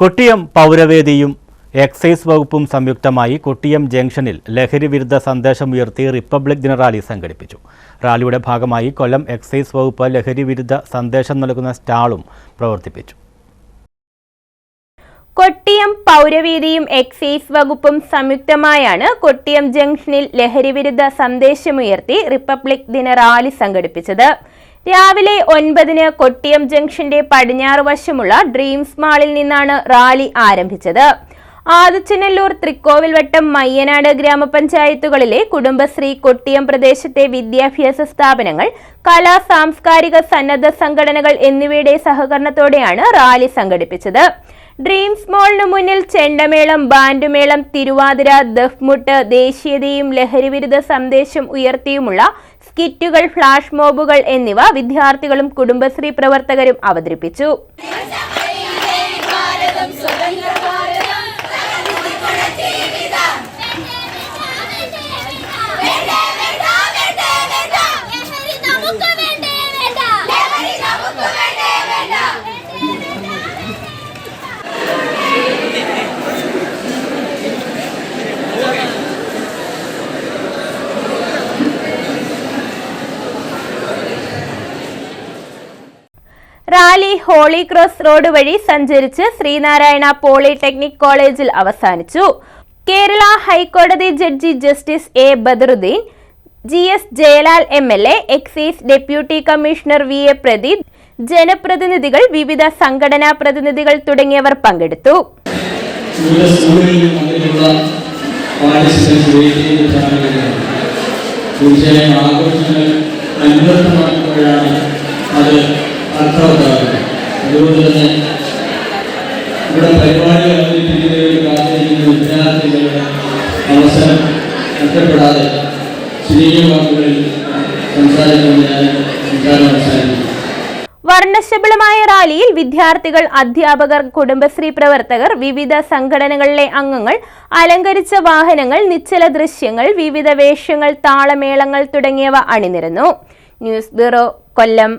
Kottiyam പൗരവേദിയും excise വകുപ്പും സംയുക്തമായി കൊട്ടിയം ജംഗ്ഷനിൽ ലഹരി വിരുദ്ധ സന്ദേശമുയർത്തി റിപ്പബ്ലിക് ദിന റാലി സംഘടിപ്പിച്ചു. റാലിയുടെ ഭാഗമായി കൊല്ലം എക്സൈസ് വകുപ്പ് ലഹരി വിരുദ്ധ സന്ദേശം നൽകുന്ന സ്റ്റാളും പ്രവർത്തിപ്പിച്ചു. കൊട്ടിയം പൗരവേദിയും എക്സൈസ് വകുപ്പും സംയുക്തമായാണ് കൊട്ടിയം ജംഗ്ഷനിൽ ലഹരിവിരുദ്ധ സന്ദേശമുയർത്തി റിപ്പബ്ലിക് ദിന റാലി സംഘടിപ്പിച്ചത്. രാവിലെ ഒൻപതിന് കൊട്ടിയം ജംഗ്ഷന്റെ പടിഞ്ഞാറ് വശമുള്ള ഡ്രീംസ് മാളിൽ നിന്നാണ് റാലി ആരംഭിച്ചത്. ആദിച്ചനല്ലൂർ തൃക്കോവിൽവട്ടം മയ്യനാട് ഗ്രാമപഞ്ചായത്തുകളിലെ കുടുംബശ്രീ കൊട്ടിയം പ്രദേശത്തെ വിദ്യാഭ്യാസ സ്ഥാപനങ്ങൾ കലാ സാംസ്കാരിക സന്നദ്ധ സംഘടനകൾ എന്നിവയുടെ സഹകരണത്തോടെയാണ് റാലി സംഘടിപ്പിച്ചത്. ഡ്രീംസ് മോളിനു മുന്നിൽ ചെണ്ടമേളം ബാൻഡുമേളം തിരുവാതിര ദഫ്മുട്ട് ദേശീയതയും ലഹരിവിരുദ്ധ സന്ദേശം ഉയർത്തിയുമുള്ള സ്കിറ്റുകൾ ഫ്ലാഷ് മോബുകൾ എന്നിവ വിദ്യാർത്ഥികളും കുടുംബശ്രീ പ്രവർത്തകരും അവതരിപ്പിച്ചു. റാലി ഹോളി ക്രോസ് റോഡ് വഴി സഞ്ചരിച്ച് ശ്രീനാരായണ പോളിടെക്നിക് കോളേജിൽ അവസാനിച്ചു. കേരള ഹൈക്കോടതി judge justice A Badaruddeen G S Jayalal M L A excise deputy commissioner V A Pradeep ജനപ്രതിനിധികൾ വിവിധ സംഘടനാ പ്രതിനിധികൾ തുടങ്ങിയവർ പങ്കെടുത്തു. വിവിധ ഇവിടെ പരിപാടി അവതരിപ്പിക്കുന്നതിന് വേണ്ടി കാത്തിരിക്കുന്ന വിദ്യാർത്ഥികളുടെ അവസരം നഷ്ടപ്പെടാതെ ചുരുങ്ങിയ വാക്കുകളിൽ സംസാരിക്കുന്നത് ഞാൻ വർണശബളമായ റാലിയിൽ വിദ്യാർത്ഥികൾ അധ്യാപകർ കുടുംബശ്രീ പ്രവർത്തകർ വിവിധ സംഘടനകളിലെ അംഗങ്ങൾ അലങ്കരിച്ച വാഹനങ്ങൾ നിശ്ചല ദൃശ്യങ്ങൾ വിവിധ വേഷങ്ങൾ താളമേളങ്ങൾ തുടങ്ങിയവ അണിനിരന്നു. News bureau Kollam.